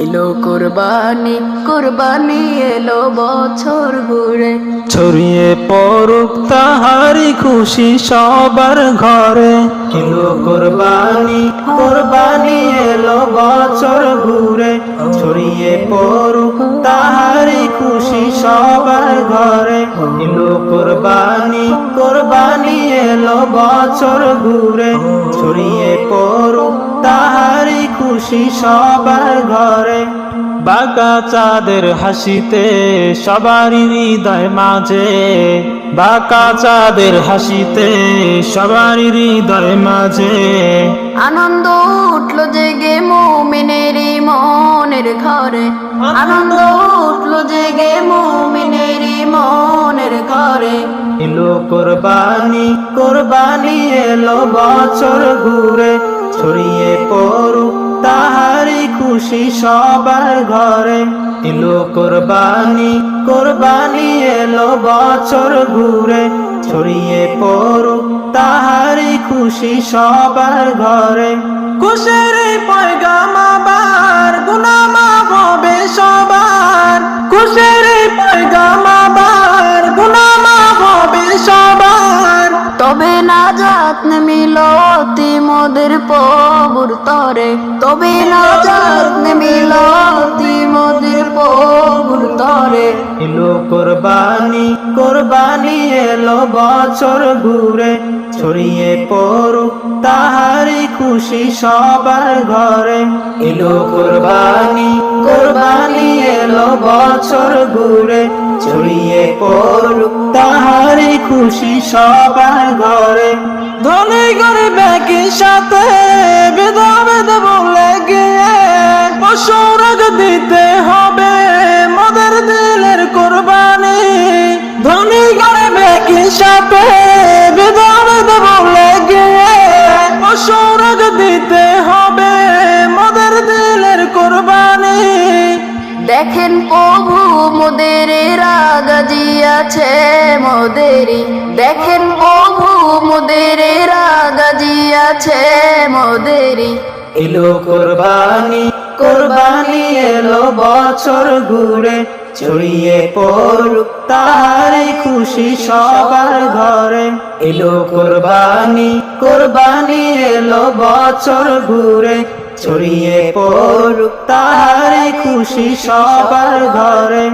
এলো কোরবানি কোরবানি এলো বছর ঘুরে। ছড়িয়ে পড়ুক তাহারি খুশি সবার ঘরে। এলো কোরবানি কোরবানি এলো বছর ঘুরে। ছড়িয়ে পড়ুক তাহারি খুশি সবার ঘরে। এলো কোরবানি কোরবানি এলো বছর ঘুরে। ছড়িয়ে পড়ুক তাহারি খুশি সবার ঘরে। বাঁকা চাঁদের হাসিতে সবারই হৃদয় মাঝে। বাঁকা চাঁদের হাসিতে সবারই হৃদয় মাঝে। আনন্দ উঠল জেগে মুমিনেরই মনের ঘরে। আনন্দ উঠল জেগে মুমিনেরই মনের ঘরে। এলো কোরবানি কোরবানি এলো বছর ঘুরে। ছড়িয়ে পড়ুক খুশি সবার ঘরে। এলো কোরবানি কোরবানি এলো বছর ঘুরে। ছড়িয়ে পড়ো তাহারি খুশি সবার ঘরে। খুশের পয়গাম না যত্ন মিলতি মোদের পবুর তরে। তবে না যত্ন মিলতি মোদের পবুর তরে। এলো কোরবানি কোরবানি এলো বছর ঘুরে। ছড়িয়ে পড়ুক তাহারি খুশি সবার ঘরে। এলো কোরবানি কোরবানি এলো বছর ঘুরে। ছড়িয়ে পড়ুক তাহারি খুশি সবার ঘরে। ধনী গরিব একই সাথে? ভেদাভেদ বলে গিয়ে পশুরাগ দিতে হবে মদের দিলের কোরবানি। ধনী গরিব একই সাথে? ভেদাভেদ বলে গিয়ে পশুরাগ দিতে হবে মদের দিলের কোরবানি। দেখেন মোদের রাগাজিয়াছে মোদেরি দেখেন প্রভু, মোদের রাগাজিয়াছে মোদেরি এলো কোরবানি কোরবানি এলো বছর ঘুরে, ছড়িয়ে পড়ুক তাহারে খুশি সবার ঘরে। এলো কোরবানি কোরবানি এলো বছর ঘুরে, ছড়িয়ে পড়ুক তাহারে খুশি সবার ঘরে।